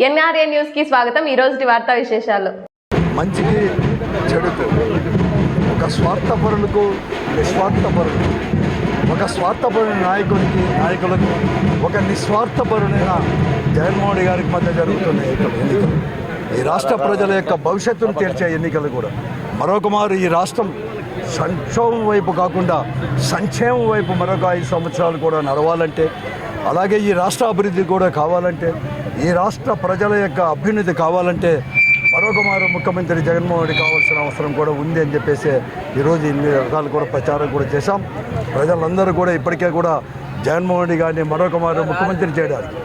NRA న్యూస్కి స్వాగతం. ఈ రోజు వార్తా విశేషాలు. మంచికి చెడుకు ఒక స్వార్థపరులకు నిస్వార్థపరులు ఒక స్వార్థపరుని నాయకునికి నాయకులకు ఒక నిస్వార్థపరుడైన జగన్మోహన్ రెడ్డి గారికి మధ్య జరుగుతున్న ఎన్నికలు ఎన్నికలు. ఈ రాష్ట్ర ప్రజల యొక్క భవిష్యత్తును తీర్చే ఎన్నికలు కూడా. మరొక మారు ఈ రాష్ట్రం సంక్షోభం వైపు కాకుండా సంక్షేమం వైపు మరొక ఐదు సంవత్సరాలు కూడా నడవాలంటే అలాగే ఈ రాష్ట్ర అభివృద్ధి కూడా కావాలంటే ఈ రాష్ట్ర ప్రజల యొక్క అభ్యున్నతి కావాలంటే మరొక మారు ముఖ్యమంత్రి జగన్మోహన్ రెడ్డి కావాల్సిన అవసరం కూడా ఉంది అని చెప్పేసి ఈరోజు ఇన్ని రకాలు కూడా ప్రచారం కూడా చేశాం. ప్రజలందరూ కూడా ఇప్పటికే కూడా జగన్మోహన్ రెడ్డి గారిని మరొక మారు ముఖ్యమంత్రి చేయడానికి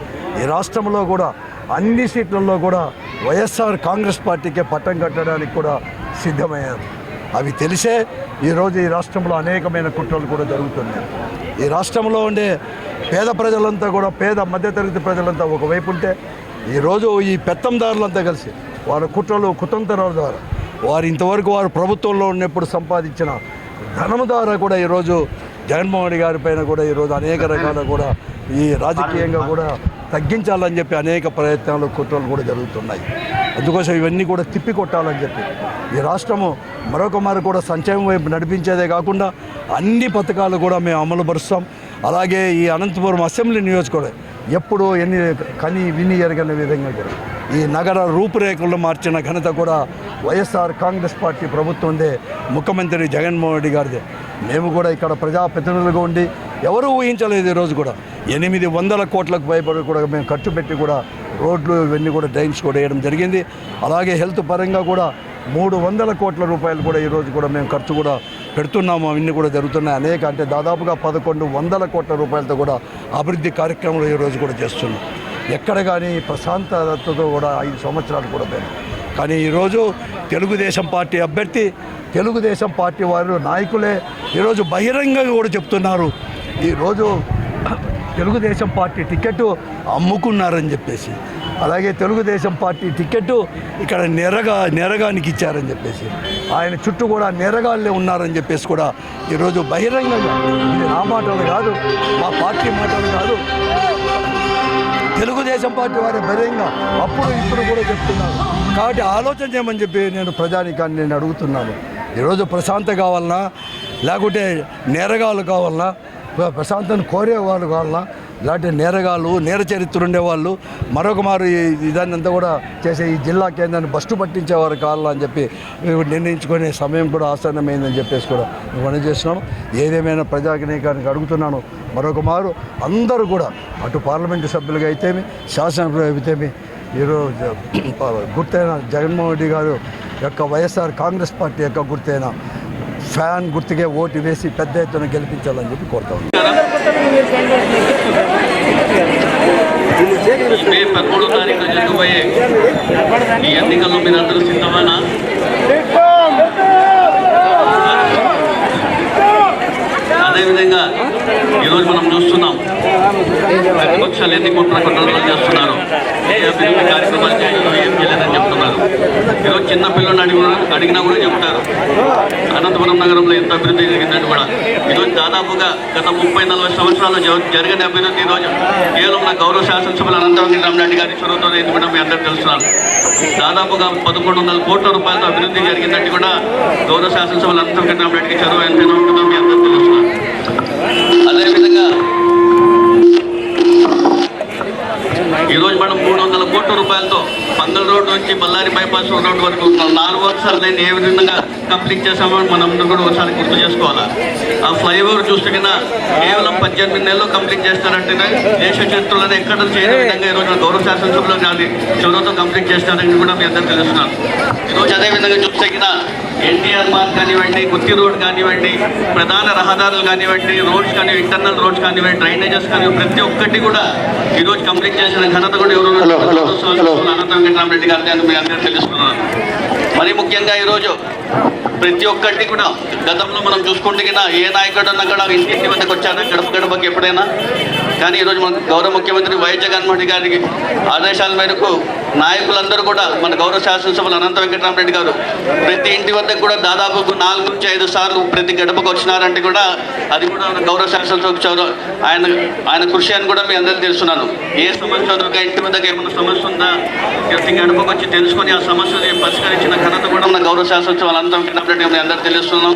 ఈ రాష్ట్రంలో కూడా అన్ని సీట్లలో కూడా వైఎస్ఆర్ కాంగ్రెస్ పార్టీకే పట్టం కట్టడానికి కూడా సిద్ధమయ్యారు. అవి తెలిసే ఈరోజు ఈ రాష్ట్రంలో అనేకమైన కుట్రలు కూడా జరుగుతున్నాయి. ఈ రాష్ట్రంలో ఉండే పేద ప్రజలంతా కూడా పేద మధ్యతరగతి ప్రజలంతా ఒకవైపు ఉంటే ఈరోజు ఈ పెత్తందారులంతా కలిసి వారి కుట్రలు కుతంత్రాల ద్వారా వారు ఇంతవరకు వారు ప్రభుత్వంలో ఉన్నప్పుడు సంపాదించిన ధనము ద్వారా కూడా ఈరోజు జగన్మోహన్ రెడ్డి గారి పైన కూడా ఈరోజు అనేక రకాల కూడా ఈ రాజకీయంగా కూడా తగ్గించాలని చెప్పి అనేక ప్రయత్నాలు కుట్రలు కూడా జరుగుతున్నాయి. అందుకోసం ఇవన్నీ కూడా తిప్పి కొట్టాలని చెప్పి ఈ రాష్ట్రము మరొక మారు కూడా సంక్షేమం వైపు నడిపించేదే కాకుండా అన్ని పథకాలు కూడా మేము అమలు పరుస్తాం. అలాగే ఈ అనంతపురం అసెంబ్లీ నియోజకవర్గం ఎప్పుడూ ఎన్ని కని విని ఎరగని విధంగా కూడా ఈ నగర రూపురేఖలు మార్చిన ఘనత కూడా వైఎస్ఆర్ కాంగ్రెస్ పార్టీ ప్రభుత్వందే ముఖ్యమంత్రి జగన్మోహన్ రెడ్డి గారిదే. మేము కూడా ఇక్కడ ప్రజాప్రతినిధులుగా ఉండి ఎవరూ ఊహించలేదు ఈరోజు కూడా. ఎనిమిది వందల కోట్లకు భయపడి కూడా మేము ఖర్చు పెట్టి కూడా రోడ్లు ఇవన్నీ కూడా డ్రైన్స్ కూడా వేయడం జరిగింది. అలాగే హెల్త్ పరంగా కూడా మూడు వందల కోట్ల రూపాయలు కూడా ఈరోజు కూడా మేము ఖర్చు కూడా పెడుతున్నాము. అవన్నీ కూడా జరుగుతున్నాయి. అనేక అంటే దాదాపుగా పదకొండు వందల కోట్ల రూపాయలతో కూడా అభివృద్ధి కార్యక్రమాలు ఈరోజు కూడా చేస్తున్నాం. ఎక్కడ కానీ ప్రశాంతతతో కూడా ఐదు సంవత్సరాలు కూడా పోయినాయి. కానీ ఈరోజు తెలుగుదేశం పార్టీ అభ్యర్థి తెలుగుదేశం పార్టీ వారు నాయకులే ఈరోజు బహిరంగంగా కూడా చెప్తున్నారు. ఈరోజు తెలుగుదేశం పార్టీ టికెట్ అమ్ముకున్నారని చెప్పేసి. అలాగే తెలుగుదేశం పార్టీ టికెట్ ఇక్కడ నెరగా నెరగానికి ఇచ్చారని చెప్పేసి. ఆయన చుట్టూ కూడా నెరగాళ్ళే ఉన్నారని చెప్పేసి కూడా ఈరోజు బహిరంగంగా. ఇది నా మాటలు కాదు మా పార్టీ మాటలు కాదు. తెలుగుదేశం పార్టీ వారి బహిరంగ. అప్పుడు ఇప్పుడు కూడా చెప్తున్నారు. కాబట్టి ఆలోచన చేయమని చెప్పి నేను ప్రజానికాన్ని నేను అడుగుతున్నాను. ఈరోజు ప్రశాంత కావాలన్నా లేకుంటే నేరగాలు కావాలన్నా ప్ర- ప్రశాంతను కోరే వాళ్ళు కావాలన్నా ఇలాంటి నేరగాళ్ళు నేర చరిత్ర ఉండేవాళ్ళు మరొక మారు ఈ- ఇదాన్ని అంతా కూడా చేసే ఈ జిల్లా కేంద్రాన్ని బస్టు పట్టించేవారు కావాలని అని చెప్పి నిర్ణయించుకునే సమయం కూడా ఆసన్నమైందని చెప్పేసి కూడా మేము పని చేస్తున్నాము. ఏదేమైనా ప్రజానీకానికి అడుగుతున్నాను మరొక మారు అందరూ కూడా అటు పార్లమెంటు సభ్యులుగా అయితేమి శాసనసభ్యులు అయితేమి ఈరోజు గుర్తైన జగన్మోహన్ రెడ్డి గారు యొక్క వైఎస్ఆర్ కాంగ్రెస్ పార్టీ యొక్క గుర్తైన ఫ్యాన్ గుర్తుకే ఓటు వేసి పెద్ద ఎత్తున గెలిపించాలని చెప్పి కోరుతా మే పదమూడో తారీఖున జరగబోయే ఈ ఎన్నికల్లో సిద్ధమేనా? అదేవిధంగా ఈరోజు మనం చూస్తున్నాం ప్రతిపక్షాలు ఎన్ని కుట్ర కుట్రలు చేస్తున్నారు ఏ అభివృద్ధి కార్యక్రమాలు చేయడం ఏం ఈరోజు చిన్న పిల్లల్ని అడిగిన అడిగినా కూడా చెప్తారు. అనంతపురం నగరంలో ఎంత అభివృద్ధి జరిగిందని కూడా. ఈరోజు దాదాపుగా గత ముప్పై నలభై సంవత్సరాలు జరిగిన జరగని అభివృద్ధి ఈరోజు కేవలం నా గౌరవ శాసనసభ్యులు అనంతరం రామరెడ్డి గారి చొరవతో ఇది మీ అందరూ తెలుస్తున్నారు దాదాపుగా పదకొండు వందల కోట్ల రూపాయలతో అభివృద్ధి జరిగిందంటే కూడా గౌరవ శాసనసభ్యులు అనంతరం రామరెడ్డికి చొరవ ఎంతైనా బళ్ళారి బైపాస్ రోడ్ వరకు ఉన్న నాలుగు వర్షాలు నేను ఏ విధంగా కంప్లీట్ చేశామో మనం కూడా ఒకసారి గుర్తు చేసుకోవాలా? ఆ ఫ్లైఓవర్ చూస్తే కన్నా కేవలం పద్దెనిమిది నెలల్లో కంప్లీట్ చేస్తారంటేనే దేశ చరిత్రలోనే ఎక్కడ చేయని విధంగా ఈరోజు గౌరవ శాసనసభలో కానీ చొరవతో కంప్లీట్ చేస్తారని కూడా మీ అందరూ తెలుస్తున్నాను ఈరోజు అదే విధంగా చూస్తే కన్నా ఎన్టీఆర్ మార్క్ కానివ్వండి గుత్తి రోడ్ కానివ్వండి ప్రధాన రహదారులు కానివ్వండి రోడ్స్ కానీ ఇంటర్నల్ రోడ్స్ కానివ్వండి డ్రైనేజెస్ కానివ్వండి ప్రతి ఒక్కటి కూడా ఈరోజు కంప్లీట్ చేసిన ఘనత కూడా ఎవరు అనంతం వెంకటరామరెడ్డి గారి మీ అందరూ తెలుసుకున్నాను మరి ముఖ్యంగా ఈరోజు ప్రతి ఒక్కటి కూడా గతంలో మనం చూసుకుంటే ఏ నాయకుడు అన్నా కూడా ఇంటి వద్దకు వచ్చారు గడప గడపకి ఎప్పుడైనా. కానీ ఈరోజు మన గౌరవ ముఖ్యమంత్రి వైఎస్ జగన్మోహన్ గారికి ఆదేశాల మేరకు నాయకులందరూ కూడా మన గౌరవ శాసనసభలు అనంత వెంకటరామరెడ్డి గారు ప్రతి ఇంటి వద్దకు కూడా దాదాపు నాలుగు నుంచి ఐదు సార్లు ప్రతి గడపకు వచ్చినారంటే కూడా అది కూడా మన గౌరవ శాసనసభ చదువు ఆయన ఆయన కృషి అని కూడా మీ అందరికీ తెలుస్తున్నాను ఏ సమస్య ఇంటి వద్దకు ఏమైనా సమస్య ఉందా? ప్రతి గడపకు వచ్చి తెలుసుకొని ఆ సమస్యని పరిష్కరించిన ఘనత మన గౌరవ శాసనసభ అనంత వెంకటరామరెడ్డి గారు మీ తెలుస్తున్నాం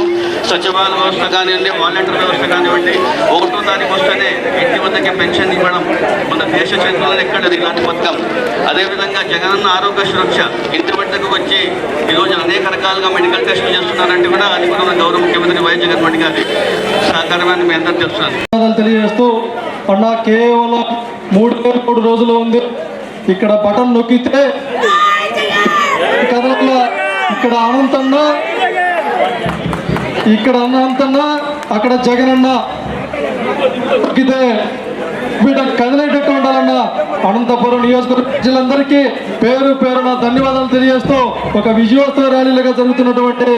సచివాలయ వ్యవస్థ కానివ్వండి వాలంటీర్ వ్యవస్థ కానివ్వండి ఒకటో తారీఖు వస్తేనే ఇంటి వద్దకి పెన్షన్ ఇవ్వడం మన దేశ చరిత్రలో ఎక్కడది ఇలాంటి పథకం అదేవిధంగా జగనన్న ఆరోగ్య సురక్ష ఇంటి వద్దకు వచ్చి ఈరోజు అనేక రకాలుగా మెడికల్ టెస్టులు చేస్తున్నారంటే కూడా అది కూడా మన గౌరవ ముఖ్యమంత్రి వైఎస్ జగన్మోహన్ గారి సహకారమని మీ అందరూ తెలుస్తున్నాం తెలియజేస్తూ అన్న కేవలం మూడు మూడు రోజులు ఉంది. ఇక్కడ బటన్ నొక్కితే ఇక్కడ అనంతన్న ఇక్కడ అనంతన్న అక్కడ జగన్ నొక్కితే వీట కదిలేటట్టు ఉండాలన్న అనంతపురం నియోజకవర్గ ప్రజలందరికీ పేరు పేరున ధన్యవాదాలు తెలియజేస్తూ ఒక విజయోత్సవ ర్యాలీలుగా జరుగుతున్నటువంటి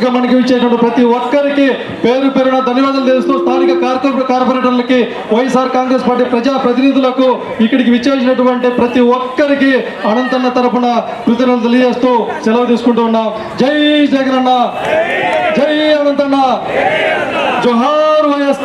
ఇంకా మనకి ఇచ్చేటువంటి ప్రతి ఒక్కరికి పేరు పేరున ధన్యవాదాలు తెలుస్తూ స్థానిక కార్పొరేట్ కార్పొరేటర్లకి వైఎస్ఆర్ కాంగ్రెస్ పార్టీ ప్రజా ప్రతినిధులకు ఇక్కడికి విచ్చేసినటువంటి ప్రతి ఒక్కరికి అనంతన్న తరపున కృతజ్ఞతలు తెలియజేస్తూ సెలవు తీసుకుంటూ ఉన్నాం. జై జగనన్న. జై అనంతన్న. జోహార్ వైఎస్.